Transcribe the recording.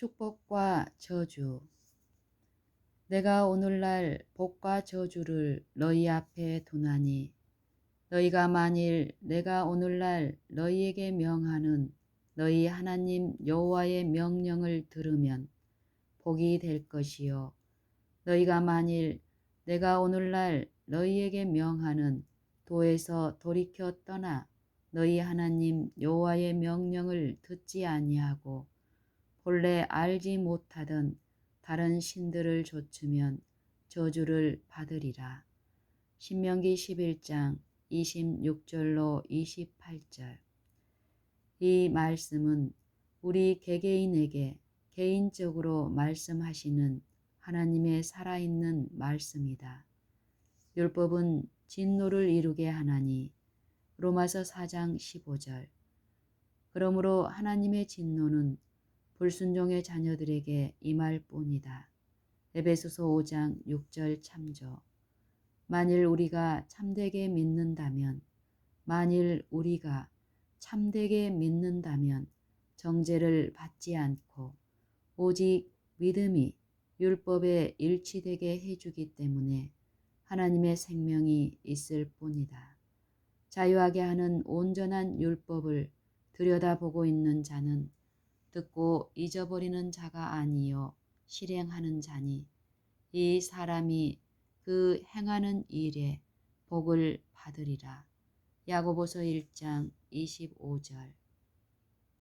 축복과 저주. 내가 오늘날 복과 저주를 너희 앞에 두나니 너희가 만일 내가 오늘날 너희에게 명하는 너희 하나님 여호와의 명령을 들으면 복이 될 것이요. 너희가 만일 내가 오늘날 너희에게 명하는 도에서 돌이켜 떠나 너희 하나님 여호와의 명령을 듣지 아니하고 본래 알지 못하던 다른 신들을 좇으면 저주를 받으리라. 신명기 11장 26절로 28절 이 말씀은 우리 개개인에게 개인적으로 말씀하시는 하나님의 살아있는 말씀이다. 율법은 진노를 이루게 하나니 로마서 4장 15절 그러므로 하나님의 진노는 불순종의 자녀들에게 임할 뿐이다. 에베소서 5장 6절 참조 만일 우리가 참되게 믿는다면 만일 우리가 참되게 믿는다면 정죄를 받지 않고 오직 믿음이 율법에 일치되게 해주기 때문에 하나님의 생명이 있을 뿐이다. 자유하게 하는 온전한 율법을 들여다보고 있는 자는 듣고 잊어버리는 자가 아니요 실행하는 자니 이 사람이 그 행하는 일에 복을 받으리라. 야고보서 1장 25절